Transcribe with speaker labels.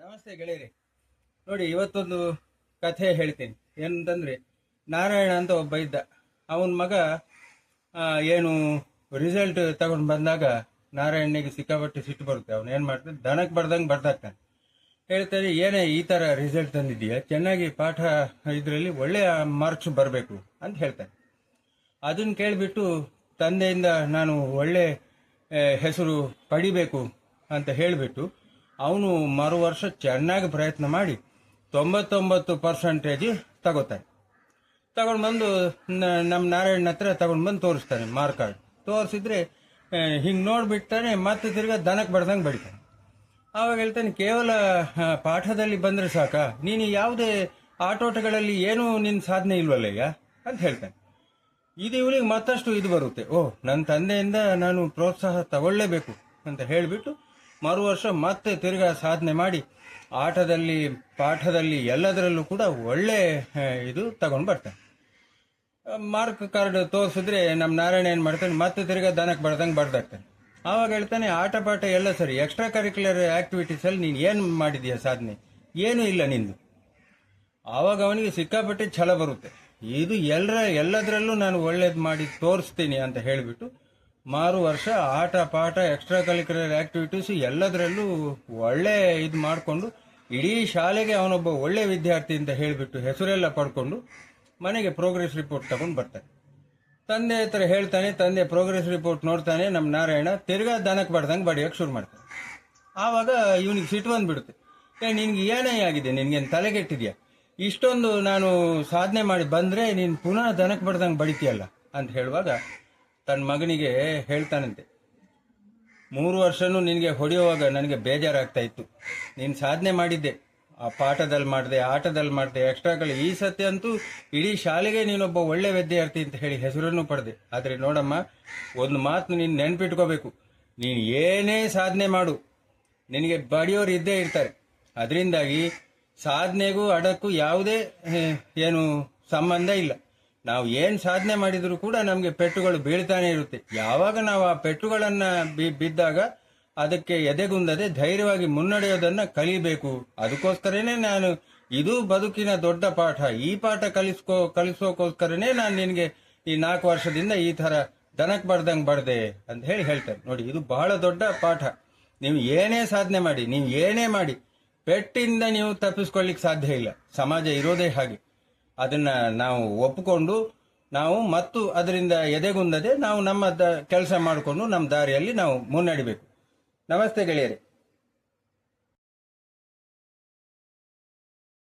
Speaker 1: ನಮಸ್ತೆ ಗೆಳೆಯರಿ. ನೋಡಿ, ಇವತ್ತೊಂದು ಕಥೆ ಹೇಳ್ತೀನಿ. ಏನಂತಂದ್ರೆ, ನಾರಾಯಣ ಅಂತ ಒಬ್ಬ ಇದ್ದ. ಅವನ ಮಗ ಏನು ರಿಸಲ್ಟ್ ತಗೊಂಡು ಬಂದಾಗ ನಾರಾಯಣನಿಗೆ ಸಿಕ್ಕಾಪಟ್ಟೆ ಸಿಟ್ಟು ಬರುತ್ತೆ. ಅವನು ಏನು ಮಾಡ್ತಾನೆ? ದನಕ್ಕೆ ಬರ್ದಂಗೆ ಬರ್ದಾಗ್ತಾನೆ ಹೇಳ್ತಾರೆ, ಏನೇ ಈ ಥರ ರಿಸಲ್ಟ್ ತಂದಿದ್ದೀಯಾ? ಚೆನ್ನಾಗಿ ಪಾಠ ಇದರಲ್ಲಿ ಒಳ್ಳೆಯ ಮಾರ್ಕ್ಸ್ ಬರಬೇಕು ಅಂತ ಹೇಳ್ತಾನೆ. ಅದನ್ನ ಕೇಳಿಬಿಟ್ಟು, ತಂದೆಯಿಂದ ನಾನು ಒಳ್ಳೆ ಹೆಸರು ಪಡಿಬೇಕು ಅಂತ ಹೇಳಿಬಿಟ್ಟು ಅವನು ಮರು ವರ್ಷ ಚೆನ್ನಾಗಿ ಪ್ರಯತ್ನ ಮಾಡಿ ತೊಂಬತ್ತೊಂಬತ್ತು ಪರ್ಸೆಂಟೇಜ್ ತಗೋತಾನೆ. ತಗೊಂಡು ಬಂದು ನಮ್ಮ ನಾರಾಯಣ ಹತ್ರ ತಗೊಂಡು ಬಂದು ತೋರಿಸ್ತಾನೆ ಮಾರ್ಕ್ ಕಾರ್ಡ್. ತೋರಿಸಿದ್ರೆ ಹಿಂಗೆ ನೋಡಿಬಿಡ್ತಾನೆ, ಮತ್ತೆ ತಿರ್ಗಾ ದನಕ್ಕೆ ಬಡ್ದಂಗೆ ಬಡಿತಾನೆ. ಆವಾಗ ಹೇಳ್ತಾನೆ, ಕೇವಲ ಪಾಠದಲ್ಲಿ ಬಂದರೆ ಸಾಕ? ನೀನು ಯಾವುದೇ ಆಟೋಟಗಳಲ್ಲಿ ಏನೂ ನಿನ್ನ ಸಾಧನೆ ಇಲ್ವಲ್ಲ ಈಗ ಅಂತ ಹೇಳ್ತಾನೆ. ಇದು ಇವನಿಗೆ ಮತ್ತಷ್ಟು ಇದು ಬರುತ್ತೆ. ಓ ನನ್ನ ತಂದೆಯಿಂದ ನಾನು ಪ್ರೋತ್ಸಾಹ ತಗೊಳ್ಳೇಬೇಕು ಅಂತ ಹೇಳಿಬಿಟ್ಟು ಮರು ವರ್ಷ ಮತ್ತೆ ತಿರ್ಗಾ ಸಾಧನೆ ಮಾಡಿ ಆಟದಲ್ಲಿ, ಪಾಠದಲ್ಲಿ ಎಲ್ಲದರಲ್ಲೂ ಕೂಡ ಒಳ್ಳೆ ಇದು ತಗೊಂಡು ಬರ್ತಾನೆ. ಮಾರ್ಕ್ ಕಾರ್ಡ್ ತೋರಿಸಿದ್ರೆ ನಮ್ಮ ನಾರಾಯಣ ಏನು ಮಾಡ್ತಾನೆ, ಮತ್ತೆ ತಿರ್ಗಾ ದನಕ್ಕೆ ಬರ್ದಂಗೆ ಬಡ್ದಾಗ್ತಾನೆ ಆವಾಗ ಹೇಳ್ತಾನೆ, ಆಟ, ಪಾಠ ಎಲ್ಲ ಸರಿ ಎಕ್ಸ್ಟ್ರಾ ಕರಿಕ್ಯುಲರ್ ಆಕ್ಟಿವಿಟೀಸಲ್ಲಿ ನೀನು ಏನು ಮಾಡಿದೀಯ ಸಾಧನೆ? ಏನೂ ಇಲ್ಲ ನಿಂದು. ಆವಾಗ ಅವನಿಗೆ ಸಿಕ್ಕಾಪಟ್ಟೆ ಛಲ ಬರುತ್ತೆ. ಇದು ಎಲ್ಲರ ಎಲ್ಲದರಲ್ಲೂ ನಾನು ಒಳ್ಳೇದು ಮಾಡಿ ತೋರಿಸ್ತೀನಿ ಅಂತ ಹೇಳಿಬಿಟ್ಟು ಮಾರು ವರ್ಷ ಆಟ, ಪಾಠ ಎಕ್ಸ್ಟ್ರಾ ಕರಿಕ್ಯುಲರ್ ಆಕ್ಟಿವಿಟೀಸ್ ಎಲ್ಲದರಲ್ಲೂ ಒಳ್ಳೆ ಇದು ಮಾಡಿಕೊಂಡು ಇಡೀ ಶಾಲೆಗೆ ಅವನೊಬ್ಬ ಒಳ್ಳೆ ವಿದ್ಯಾರ್ಥಿ ಅಂತ ಹೇಳಿಬಿಟ್ಟು ಹೆಸರೆಲ್ಲ ಪಡ್ಕೊಂಡು ಮನೆಗೆ ಪ್ರೋಗ್ರೆಸ್ ರಿಪೋರ್ಟ್ ತಗೊಂಡು ಬರ್ತಾನೆ. ತಂದೆ ಹತ್ರ ಹೇಳ್ತಾನೆ, ತಂದೆ ಪ್ರೋಗ್ರೆಸ್ ರಿಪೋರ್ಟ್ ನೋಡ್ತಾನೆ ನಮ್ಮ ನಾರಾಯಣ ತಿರ್ಗಾ ದನಕ್ಕೆ ಬಡ್ದಂಗೆ ಬಡಿಯೋಕೆ ಶುರು ಮಾಡ್ತಾನೆ. ಆವಾಗ ಇವನಿಗೆ ಸಿಟ್ಟು ಬಂದುಬಿಡುತ್ತೆ. ಏ, ನಿನ್ಗೆ ಏನೇ ಆಗಿದೆ? ನಿನ್ಗೇನು ತಲೆಗೆಟ್ಟಿದೆಯಾ ಇಷ್ಟೊಂದು ನಾನು ಸಾಧನೆ ಮಾಡಿ ಬಂದರೆ ನೀನು ಪುನಃ ದನಕ್ಕೆ ಬಡ್ದಂಗೆ ಬಡಿತೀಯಲ್ಲ ಅಂತ ಹೇಳುವಾಗ ತನ್ನ ಮಗನಿಗೆ ಹೇಳ್ತಾನಂತೆ, ಮೂರು ವರ್ಷನೂ ನಿನಗೆ ಹೊಡೆಯುವಾಗ ನನಗೆ ಬೇಜಾರಾಗ್ತಾ ಇತ್ತು ನೀನು ಸಾಧನೆ ಮಾಡಿದ್ದೆ. ಆ ಪಾಠದಲ್ಲಿ ಮಾಡಿದೆ ಆಟದಲ್ಲಿ ಮಾಡಿದೆ ಎಕ್ಸ್ಟ್ರಾಗಳು ಈ ಸತಿ ಅಂತೂ ಇಡೀ ಶಾಲೆಗೆ ನೀನೊಬ್ಬ ಒಳ್ಳೆ ವಿದ್ಯಾರ್ಥಿ ಅಂತ ಹೇಳಿ ಹೆಸರನ್ನು ಪಡೆದೆ. ಆದರೆ ನೋಡಮ್ಮ, ಒಂದು ಮಾತು ನೀನು ನೆನ್ಪಿಟ್ಕೋಬೇಕು. ನೀನು ಏನೇ ಸಾಧನೆ ಮಾಡು, ನಿನಗೆ ಬಡಿಯೋರು ಇದ್ದೇ ಇರ್ತಾರೆ. ಅದರಿಂದಾಗಿ ಸಾಧನೆಗೂ ಅಡಕ್ಕೂ ಯಾವುದೇ ಏನು ಸಂಬಂಧ ಇಲ್ಲ. ನಾವು ಏನು ಸಾಧನೆ ಮಾಡಿದರೂ ಕೂಡ ನಮಗೆ ಪೆಟ್ಟುಗಳು ಬೀಳ್ತಾನೆ ಇರುತ್ತೆ. ಯಾವಾಗ ನಾವು ಆ ಪೆಟ್ಟುಗಳನ್ನು ಬಿದ್ದಾಗ ಅದಕ್ಕೆ ಎದೆಗುಂದದೆ ಧೈರ್ಯವಾಗಿ ಮುನ್ನಡೆಯೋದನ್ನ ಕಲಿಬೇಕು. ಅದಕ್ಕೋಸ್ಕರನೇ ನಾನು ಇದು ಬದುಕಿನ ದೊಡ್ಡ ಪಾಠ. ಈ ಪಾಠ ಕಲಿಸ್ಕೋ, ಕಲಿಸೋಕೋಸ್ಕರನೇ ನಾನು ನಿನಗೆ ಈ ನಾಲ್ಕು ವರ್ಷದಿಂದ ಈ ಥರ ದನಕ್ಕೆ ಬರ್ದಂಗೆ ಬಡ್ದೆ ಅಂತ ಹೇಳಿ ಹೇಳ್ತಾರೆ. ನೋಡಿ, ಇದು ಬಹಳ ದೊಡ್ಡ ಪಾಠ. ನೀವು ಏನೇ ಸಾಧನೆ ಮಾಡಿ, ನೀವು ಏನೇ ಮಾಡಿ, ಪೆಟ್ಟಿಂದ ನೀವು ತಪ್ಪಿಸ್ಕೊಳ್ಳಿಕ್ಕೆ ಸಾಧ್ಯ ಇಲ್ಲ. ಸಮಾಜ ಇರೋದೇ ಹಾಗೆ. ಅದನ್ನ ನಾವು ಒಪ್ಪಿಕೊಂಡು ನಾವು ಮತ್ತು ಅದರಿಂದ ಎದೆಗುಂದದೆ ನಾವು ನಮ್ಮ ಕೆಲಸ ಮಾಡಿಕೊಂಡು ನಮ್ಮ ದಾರಿಯಲ್ಲಿ ನಾವು ಮುನ್ನಡಿಬೇಕು. ನಮಸ್ತೆ ಗೆಳೆಯರೆ.